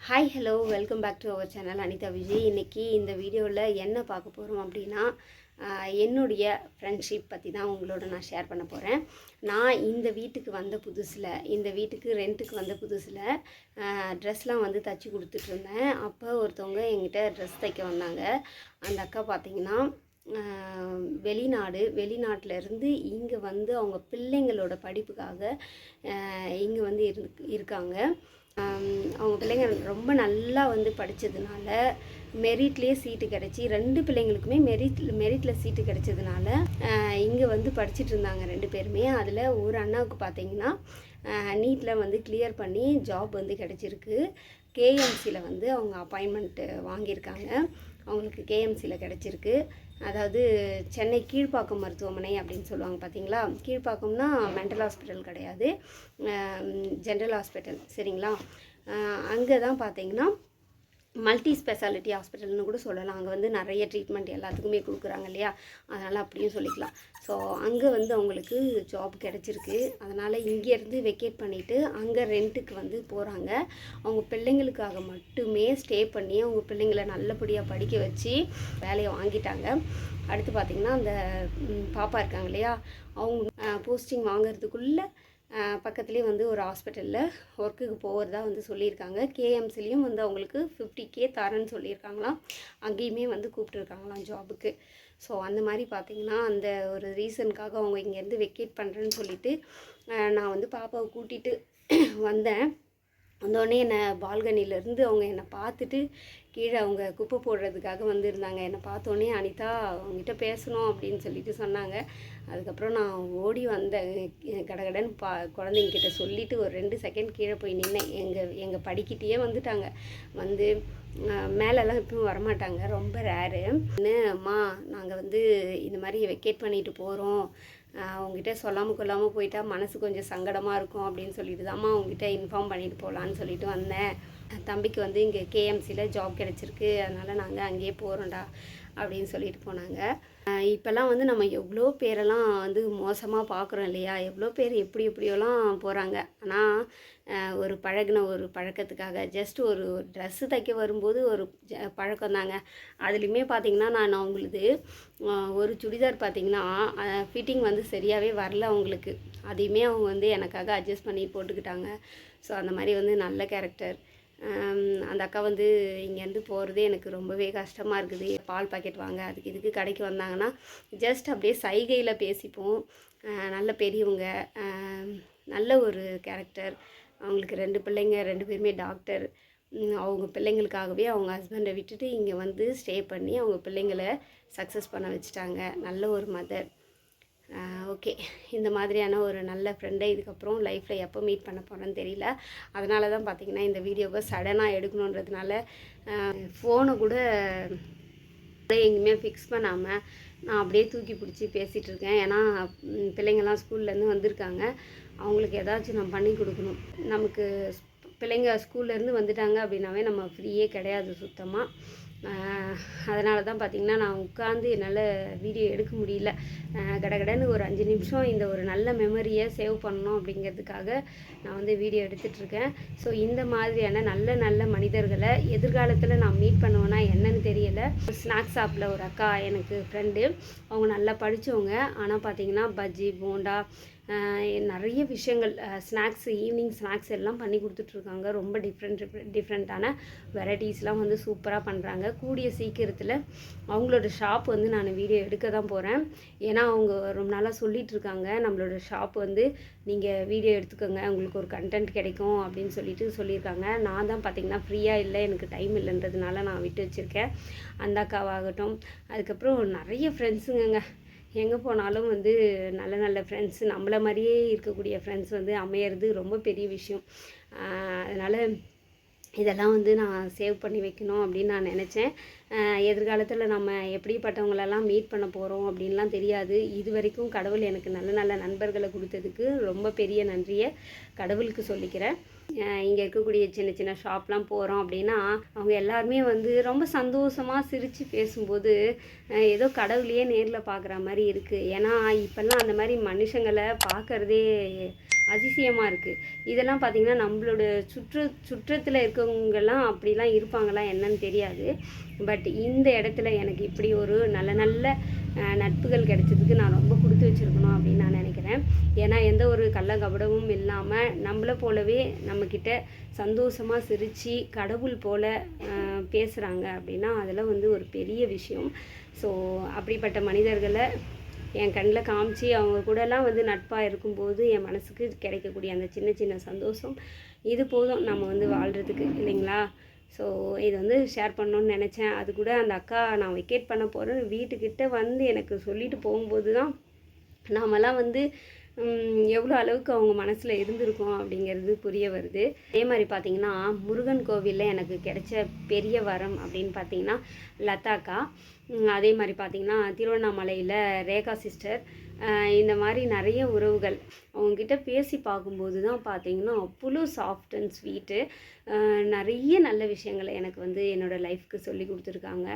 Hi hello welcome back to our channel Anitha Vijay இன்றைக்கி இந்த வீடியோவில் என்ன பார்க்க போகிறோம் அப்படின்னா என்னுடைய ஃப்ரெண்ட்ஷிப் பற்றி தான் உங்களோட நான் ஷேர் பண்ண போகிறேன் நான் இந்த வீட்டுக்கு வந்த புதுசில் இந்த வீட்டுக்கு ரெண்ட்டுக்கு வந்த புதுசில் ட்ரெஸ்லாம் வந்து தச்சு கொடுத்துட்ருந்தேன் அப்போ ஒருத்தவங்க என்கிட்ட ட்ரெஸ் தைக்க வந்தாங்க. அந்த அக்கா பார்த்தீங்கன்னா வெளிநாடு வெளிநாட்டிலேருந்து இங்கே வந்து அவங்க பிள்ளைங்களோட படிப்புக்காக இங்கே வந்து இரு இருக்காங்க. அவங்க பிள்ளைங்க ரொம்ப நல்லா வந்து படித்ததுனால மெரிட்லேயே சீட்டு கிடச்சி ரெண்டு பிள்ளைங்களுக்குமே மெரிட் மெரிட்டில் சீட்டு கிடச்சதுனால இங்கே வந்து படிச்சுட்டு இருந்தாங்க ரெண்டு பேருமே. அதில் ஒரு அண்ணாவுக்கு பார்த்தீங்கன்னா நீட்டில் வந்து கிளியர் பண்ணி ஜாப் வந்து கிடச்சிருக்கு. கேஎம்சியில் வந்து அவங்க அப்பாயின்மெண்ட்டு வாங்கியிருக்காங்க. அவங்களுக்கு கேஎம்சியில் கிடச்சிருக்கு. அதாவது சென்னை கீழ்ப்பாக்கம் மருத்துவமனை அப்படின்னு சொல்லுவாங்க பார்த்தீங்களா கீழ்ப்பாக்கம்னா மென்டல் ஹாஸ்பிட்டல் கிடையாது. ஜென்ரல் ஹாஸ்பிட்டல் சரிங்களா? அங்கே தான் பார்த்தீங்கன்னா மல்டி ஸ்பெஷாலிட்டி ஹாஸ்பிட்டல்னு கூட சொல்லலாம். அங்கே வந்து நிறைய ட்ரீட்மெண்ட் எல்லாத்துக்குமே கொடுக்குறாங்க இல்லையா? அதனால் அப்படியும் சொல்லிக்கலாம். ஸோ அங்கே வந்து அவங்களுக்கு ஜாப் கிடச்சிருக்கு. அதனால் இங்கேருந்து வெக்கேட் பண்ணிவிட்டு அங்கே ரெண்ட்டுக்கு வந்து போகிறாங்க அவங்க பிள்ளைங்களுக்காக மட்டுமே ஸ்டே பண்ணி அவங்க பிள்ளைங்களை நல்லபடியாக படிக்க வச்சு வேலையை வாங்கிட்டாங்க. அடுத்து பார்த்திங்கன்னா அந்த பாப்பா இருக்காங்க இல்லையா? அவங்க போஸ்டிங் வாங்குறதுக்குள்ளே பக்கத்துலேயே வந்து ஒரு ஹாஸ்பிட்டலில் ஒர்க்குக்கு போகிறதா வந்து சொல்லியிருக்காங்க. கேஎம்சிலையும் வந்து அவங்களுக்கு ஃபிஃப்டி கே தரேன்னு சொல்லியிருக்காங்களாம். அங்கேயுமே வந்து கூப்பிட்டுருக்காங்களாம் ஜாபுக்கு ஸோ அந்த மாதிரி பார்த்தீங்கன்னா அந்த ஒரு ரீசனுக்காக அவங்க இங்கேருந்து வெக்கேட் பண்ணுறேன்னு சொல்லிட்டு நான் வந்து பாப்பாவை கூட்டிகிட்டு வந்தேன். வந்தோடனே என்னை பால்கனிலேருந்து அவங்க என்னை பார்த்துட்டு கீழே அவங்க குப்பை போடுறதுக்காக வந்திருந்தாங்க. என்னை பார்த்தோன்னே அனிதா அவங்ககிட்ட பேசணும் அப்படின்னு சொல்லிட்டு சொன்னாங்க. அதுக்கப்புறம் நான் ஓடி வந்தேன் கடகடன்னு பா குழந்தைங்கிட்ட சொல்லிவிட்டு ஒரு ரெண்டு செகண்ட் கீழே போய் நின்னேன். எங்கள் எங்கள் படிக்கிட்டேயே வந்துட்டாங்க. வந்து அஹ், மேலெல்லாம் இப்பவும் வரமாட்டாங்க. ரொம்ப ரேரு அம்மா நாங்கள் வந்து இந்த மாதிரி வெக்கேட் பண்ணிட்டு போகிறோம் அவங்ககிட்ட சொல்லாமல் கொள்ளாமல் போயிட்டா மனசு கொஞ்சம் சங்கடமாக இருக்கும் அப்படின்னு சொல்லிட்டு தான்மா அவங்ககிட்ட இன்ஃபார்ம் பண்ணிட்டு போகலான்னு சொல்லிட்டு வந்தேன். தம்பிக்கு வந்து இங்கே கேஎம்சியில் ஜாப் கிடச்சிருக்கு. அதனால் நாங்கள் அங்கேயே போகிறோம்டா அப்படின்னு சொல்லிட்டு போனாங்க. இப்போல்லாம் வந்து நம்ம எவ்வளோ பேரெல்லாம் வந்து மோசமாக பார்க்குறோம் இல்லையா? எவ்வளோ பேர் எப்படி எப்படியோலாம் போகிறாங்க ஆனால் ஒரு பழகின ஒரு பழக்கத்துக்காக ஜஸ்ட் ஒரு ட்ரெஸ்ஸு தைக்க வரும்போது ஒரு ஜ பழக்கம் தாங்க. அதுலேயுமே பார்த்தீங்கன்னா நான் அவங்களுது ஒரு சுடிதார் பார்த்திங்கன்னா ஃபிட்டிங் வந்து சரியாகவே வரல அவங்களுக்கு. அதையுமே அவங்க வந்து எனக்காக அட்ஜஸ்ட் பண்ணி போட்டுக்கிட்டாங்க. ஸோ அந்த மாதிரி வந்து நல்ல கேரக்டர் அந்த அக்கா வந்து இங்கேருந்து போகிறதே எனக்கு ரொம்பவே கஷ்டமாக இருக்குது. பால் பாக்கெட் வாங்க அதுக்கு இதுக்கு கடைக்கு வந்தாங்கன்னா ஜஸ்ட் அப்படியே சைகையில் பேசிப்போம். நல்ல பெரியவங்க நல்ல ஒரு கேரக்டர் அவங்களுக்கு ரெண்டு பிள்ளைங்க ரெண்டு பேருமே டாக்டர் அவங்க பிள்ளைங்களுக்காகவே அவங்க ஹஸ்பண்டை விட்டுட்டு இங்கே வந்து ஸ்டே பண்ணி அவங்க பிள்ளைங்களை சக்ஸஸ் பண்ண வச்சுட்டாங்க. நல்ல ஒரு மதர் ஓகே. இந்த மாதிரியான ஒரு நல்ல ஃப்ரெண்டை இதுக்கப்புறம் லைஃப்பில் எப்போ மீட் பண்ண போகிறேன்னு தெரியல. அதனால தான் பார்த்தீங்கன்னா இந்த வீடியோவை சடனாக எடுக்கணுன்றதுனால ஃபோனை கூட எங்கேயுமே ஃபிக்ஸ் பண்ணாமல் நான் அப்படியே தூக்கி பிடிச்சி பேசிகிட்டு இருக்கேன். ஏன்னா பிள்ளைங்கள்லாம் ஸ்கூல்லேருந்து வந்திருக்காங்க. அவங்களுக்கு ஏதாச்சும் நான் பண்ணி கொடுக்கணும். நமக்கு பிள்ளைங்க ஸ்கூல்லேருந்து வந்துட்டாங்க அப்படின்னாவே நம்ம ஃப்ரீயே கிடையாது சுத்தமாக அதனால தான் பார்த்திங்கன்னா நான் உட்காந்து என்னால் வீடியோ எடுக்க முடியல. கடகடன்னு ஒரு அஞ்சு நிமிஷம் இந்த ஒரு நல்ல மெமரியை சேவ் பண்ணணும் அப்படிங்கிறதுக்காக நான் வந்து வீடியோ எடுத்துட்ருக்கேன் ஸோ இந்த மாதிரியான நல்ல நல்ல மனிதர்களை எதிர்காலத்தில் நான் மீட் பண்ணுவேன்னா என்னன்னு தெரியலை. ஸ்நாக்ஸ் ஷாப்பில் ஒரு அக்கா எனக்கு ஃப்ரெண்டு அவங்க நல்லா படித்தவங்க ஆனால் பார்த்திங்கன்னா பஜ்ஜி போண்டா நிறைய விஷயங்கள் ஸ்நாக்ஸ் ஈவினிங் ஸ்நாக்ஸ் எல்லாம் பண்ணி கொடுத்துட்ருக்காங்க. ரொம்ப டிஃப்ரெண்ட் டிஃப்ரெண்ட்டான வெரைட்டிஸ்லாம் வந்து சூப்பராக பண்ணுறாங்க கூடிய சீக்கிரத்தில் அவங்களோட ஷாப் வந்து நான் வீடியோ எடுக்க தான் போகிறேன் ஏன்னா அவங்க ரொம்ப நாளாக சொல்லிகிட்ருக்காங்க நம்மளோட ஷாப் வந்து நீங்கள் வீடியோ எடுத்துக்கோங்க. உங்களுக்கு ஒரு கண்டென்ட் கிடைக்கும் அப்படின்னு சொல்லிட்டு சொல்லியிருக்காங்க. நான் தான் பார்த்தீங்கன்னா ஃப்ரீயாக இல்லை எனக்கு டைம் இல்லைன்றதுனால நான் விட்டு வச்சுருக்கேன். அந்த அக்காவாகட்டும். அதுக்கப்புறம் நிறைய ஃப்ரெண்ட்ஸுங்க எங்கே போனாலும் வந்து நல்ல நல்ல ஃப்ரெண்ட்ஸ் நம்மள மாதிரியே இருக்கக்கூடிய ஃப்ரெண்ட்ஸ் வந்து அமையிறது ரொம்ப பெரிய விஷயம். அதனால் இதெல்லாம் வந்து நான் சேவ் பண்ணி வைக்கணும் அப்படின்னு நான் நினச்சேன். எதிர்காலத்தில் நம்ம எப்படிப்பட்டவங்களெல்லாம் மீட் பண்ண போகிறோம் அப்படின்லாம் தெரியாது. இது வரைக்கும் கடவுள் எனக்கு நல்ல நல்ல நண்பர்களை கொடுத்ததுக்கு ரொம்ப பெரிய நன்றியை கடவுளுக்கு சொல்லிக்கிறேன். இங்கே இருக்கக்கூடிய சின்ன சின்ன ஷாப்லாம் போகிறோம் அப்படின்னா அவங்க எல்லாருமே வந்து ரொம்ப சந்தோஷமாக சிரித்து பேசும்போது ஏதோ கடவுளையே நேரில் பார்க்குற மாதிரி இருக்குது ஏன்னா இப்போல்லாம் அந்த மாதிரி மனுஷங்களை பார்க்குறதே அதிசயமாக இருக்குது இதெல்லாம் பார்த்திங்கன்னா நம்மளோட சுற்று சுற்றத்தில் இருக்கவங்கெல்லாம் அப்படிலாம் இருப்பாங்களா என்னன்னு தெரியாது. பட் இந்த இடத்துல எனக்கு இப்படி ஒரு நல்ல நல்ல நட்புகள் கிடைச்சதுக்கு நான் ரொம்ப கொடுத்து வச்சுருக்கணும் அப்படின்னு நான் நினைக்கிறேன். ஏன்னா எந்த ஒரு கள்ள கபடமும் இல்லாமல் நம்மளை போலவே நம்மக்கிட்ட சந்தோஷமாக சிரித்து கடவுள் போல் பேசுகிறாங்க அப்படின்னா அதெல்லாம் வந்து ஒரு பெரிய விஷயம். ஸோ அப்படிப்பட்ட மனிதர்களை என் கண்ணில் காமிச்சு அவங்க கூடலாம் வந்து நட்பாக இருக்கும்போது என் மனசுக்கு கிடைக்கக்கூடிய அந்த சின்ன சின்ன சந்தோஷம் இது போதும் நம்ம வந்து வாழ்கிறதுக்கு இல்லைங்களா? ஸோ இது வந்து ஷேர் பண்ணணும்னு நினச்சேன். அது கூட அந்த அக்கா நான் வெக்கேட் பண்ண போகிறேன் வீட்டுக்கிட்ட வந்து எனக்கு சொல்லிட்டு போகும்போது தான் நாமெல்லாம் வந்து எவ்வளோ அளவுக்கு அவங்க மனசில் இருந்திருக்கும் அப்படிங்கிறது புரிய வருது. அதே மாதிரி பார்த்தீங்கன்னா முருகன் கோவிலில் எனக்கு கிடைச்ச பெரிய வரம் அப்படின்னு பார்த்தீங்கன்னா லதாக்கா. அதே மாதிரி பார்த்தீங்கன்னா திருவண்ணாமலையில் ரேகா சிஸ்டர் இந்த மாதிரி நிறைய உறவுகள். அவங்கக்கிட்ட பேசி பார்க்கும்போது தான் பார்த்தீங்கன்னா அவ்வளோ சாஃப்ட் அண்ட் ஸ்வீட்டு நிறைய நல்ல விஷயங்களை எனக்கு வந்து என்னோடய லைஃப்க்கு சொல்லி கொடுத்துருக்காங்க.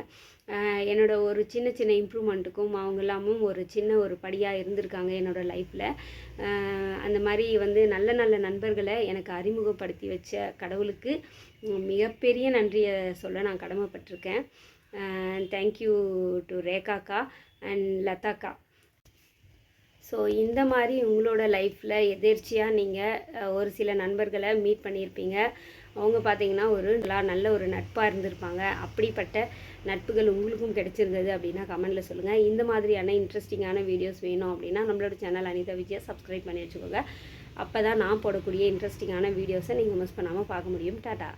என்னோடய என்னோட ஒரு சின்ன சின்ன இம்ப்ரூவ்மெண்ட்டுக்கும் அவங்க எல்லாமும் ஒரு சின்ன ஒரு படியாக இருந்திருக்காங்க என்னோடய லைஃப்பில் அந்த மாதிரி வந்து நல்ல நல்ல நண்பர்களை எனக்கு அறிமுகப்படுத்தி வச்ச கடவுளுக்கு மிகப்பெரிய நன்றியை சொல்ல நான் கடமைப்பட்டிருக்கேன். தேங்க்யூ டு ரேகாக்கா அண்ட் லதாக்கா. ஸோ இந்த மாதிரி உங்களோட லைஃப்பில் எதேர்ச்சியாக நீங்கள் ஒரு சில நண்பர்களை மீட் பண்ணியிருப்பீங்க அவங்க பார்த்தீங்கன்னா ஒரு நல்லா நல்ல ஒரு நட்பாக இருந்திருப்பாங்க. அப்படிப்பட்ட நட்புகள் உங்களுக்கும் கிடைச்சிருந்தது அப்படின்னா கமெண்டில் சொல்லுங்கள் இந்த மாதிரியான இன்ட்ரெஸ்டிங்கான வீடியோஸ் வேணும் அப்படின்னா நம்மளோட சேனல் அனிதா விஜயா சப்ஸ்கிரைப் பண்ணி வச்சுக்கோங்க. அப்போ தான் நான் போடக்கூடிய இன்ட்ரெஸ்டிங்கான வீடியோஸை நீங்கள் மிஸ் பண்ணாமல் பார்க்க முடியும். டாட்டா